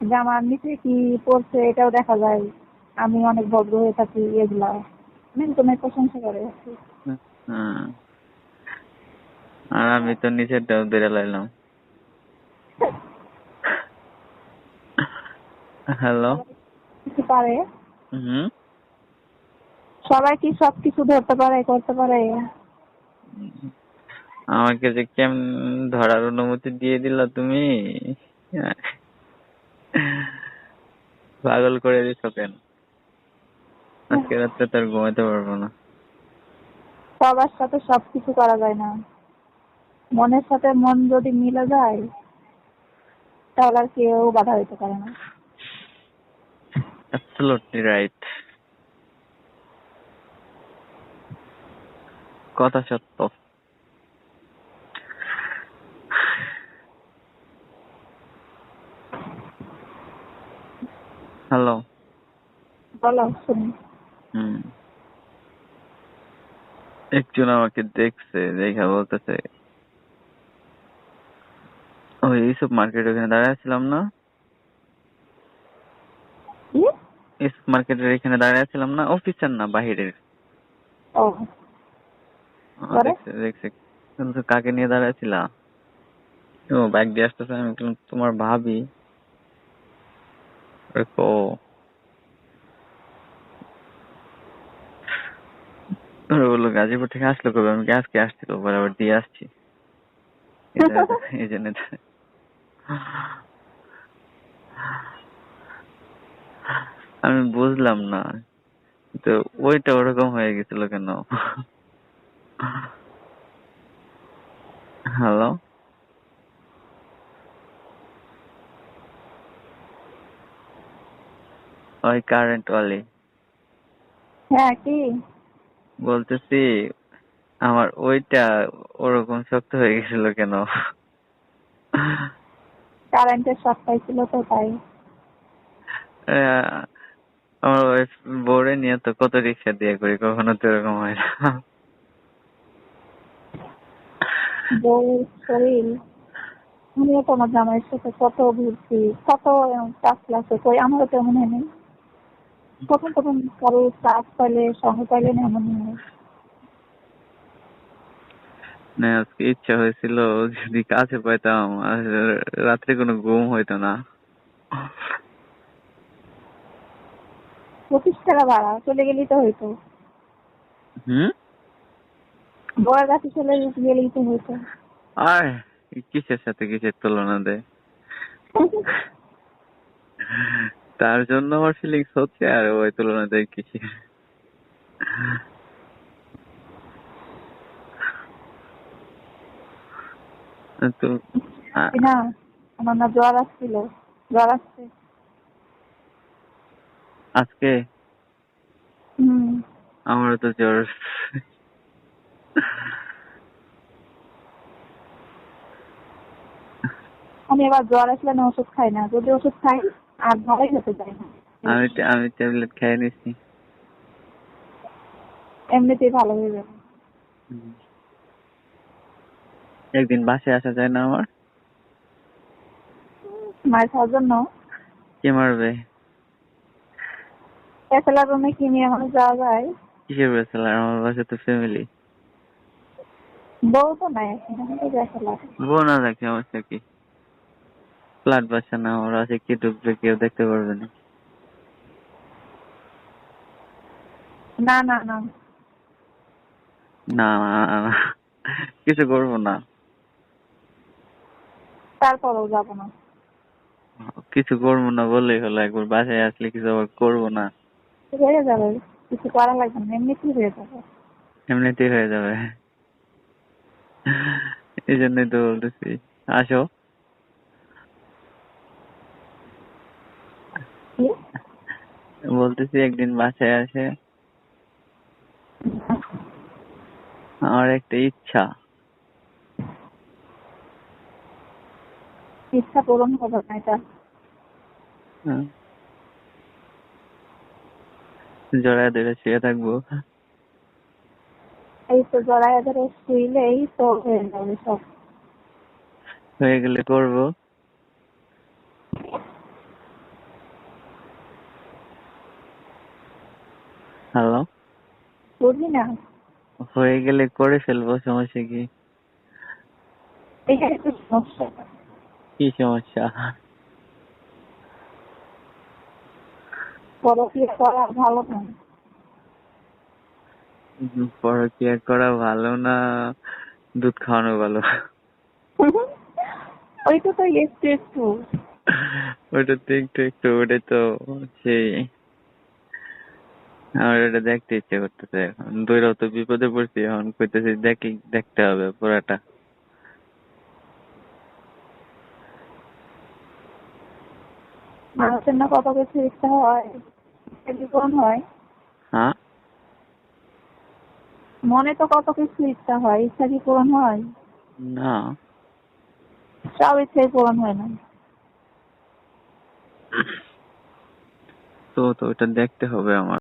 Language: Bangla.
যে আমার নিচে কি পড়ছে এটাও দেখা যায়। আমি অনেক ভদ্র হয়ে থাকি এগুলা। আমি তোমার প্রশংসা করে। আর আমি তো নিচেরটাও ধরে লাইলাম। হ্যালো। কিছু পারে? হুম। সবাই কি সব কিছু ধরতে পারে করতে পারে? আমাকে যে কেমন ধরার অনুমতি দিয়ে দিলা তুমি? পাগল করে দিছ কেন আজকে রাত্রে তো আর ঘুমাইতে পারব না। সবার সাথে সব কিছু করা যায় না। মনের সাথে মন যদি মিলে যায় তাহলে আর কেউ বাধা হইতে পারে না। অ্যাবসলিউটলি রাইট কথা সত্য। হ্যালো। বলো শুনি। হুম। একজন আমাকে দেখছে দেখা বলতেছে। ওই এইসব মার্কেট ওখানে দাঁড়ায় ছিলাম না? এইসব মার্কেটের এখানে দাঁড়ায় ছিলাম না অফিসের না বাহিরের? দেখছে কাকে নিয়ে দাঁড়ায় ছিলা? ও বাইক দিয়ে আসতেছে আমি তোমার ভাবি। কো ওরা বলল গাজীপুর থেকে আসলো কবে আমি আজকে আসছিল পরে আবার দিয়ে আসছি এই জন্য আমি বুঝলাম না তো ওইটা ওরকম হয়ে গেছিল কেন হ্যালো ওই কারেন্ট ওয়ালি হ্যাঁ কি? বলতেছি আমার ওইটা ওরকম শক্ত হয়ে গেছিল কেন? কারেন্টের শর্ট পাইছিল তো তাই আমার ওয়াইফ বোর্ডে নিয়ে তো কত রিক্সা দিয়ে করি কখনো তো এরকম হয় না। বউ শরীর আমিও তো আমার জামাইয়ের সাথে কত ঘুরছি কত কাজ ক্লাসে কই? আমারও তেমন হয়নি প্রথম প্রথম কারও কাজ পাইলে সঙ্গে পাইলে না এমন না আজকে ইচ্ছা হয়েছিল যদি কাছে পাইতাম আর রাত্রে কোনো ঘুম হইতো না। পঁচিশ টাকা ভাড়া চলে গেলেই তো হইতো। হুম? বউয়ের কাছে চলে গেলেই তো হইতো। আর কিসের সাথে কিসের তুলনা দেয় তার জন্য আমার ফিলিংস হচ্ছে আর ওই তুলনা দেয় কিসের তো না আমার না জ্বর আসছিল জ্বর আসছে। আজকে? হম। আমারও তো জ্বর আমি এবার জ্বর আসলে না ওষুধ খাই না। যদি ওষুধ খাই আর ভালোই হতে যায় না আমি আমি ট্যাবলেট খেয়ে নিছি এমনিতেই ভালো হয়ে যাবে। একদিন বাসে আসা যায় না আমার? মায়ের খাওয়ার জন্য? কে মারবে? এসেলার রুমে কি নিয়ে মানুষ যাওয়া যায়? কিসের ব্যাচেলার আমার বাসে তো ফ্যামিলি বউ তো নাই বউ না কি। ফ্ল্যাট বাসা না আমার আছে কি ঢুকবে কেউ দেখতে পারবে না। না না না। না না, না, না। কিছু করব না। তারপরেও যাব না। কিছু করব না বললেই হলো একবার বাসায় আসলে কিছু আবার করব না। হয়ে যাবে কিছু করা লাগবে না এমনিতেই হয়ে যাবে। এমনিতেই হয়ে যাবে। এই জন্যই তো বলতেছি। আসো। বলতেছি একদিন বাসায় আসে। আমার একটা ইচ্ছা। ইচ্ছা পূরণ হবে না এটা। হুম। জড়ায় ধরে শুয়ে থাকব। এই তো জড়ায় ধরে শুইলেই তো হয়ে যাবে সব। হয়ে গেলে করব। হ্যালো বুঝলি না? হয়ে গেলে করে ফেলব সমস্যা কি? এখানে তো সমস্যা। কি সমস্যা? পরকিয়া করা ভালো না? পরকিয়া করা ভালো না দুধ খাওয়ানো ভালো। ওইটা তো একটু একটু। ওটা তো একটু একটু ওটা তো সেই। আমার এটা দেখতে ইচ্ছে করতেছে এখন। দৈরাও তো বিপদে পড়ছি এখন কইতেছি দেখি দেখতে হবে পুরাটা। মানুষের না কত কিছু ইচ্ছা হয় পূরণ হয়। হ্যাঁ? মনে তো কত কিছু ইচ্ছা হয় ইচ্ছা কি পূরণ হয়? না। সব ইচ্ছাই পূরণ হয় না। তো তো ওটা দেখতে হবে আমার।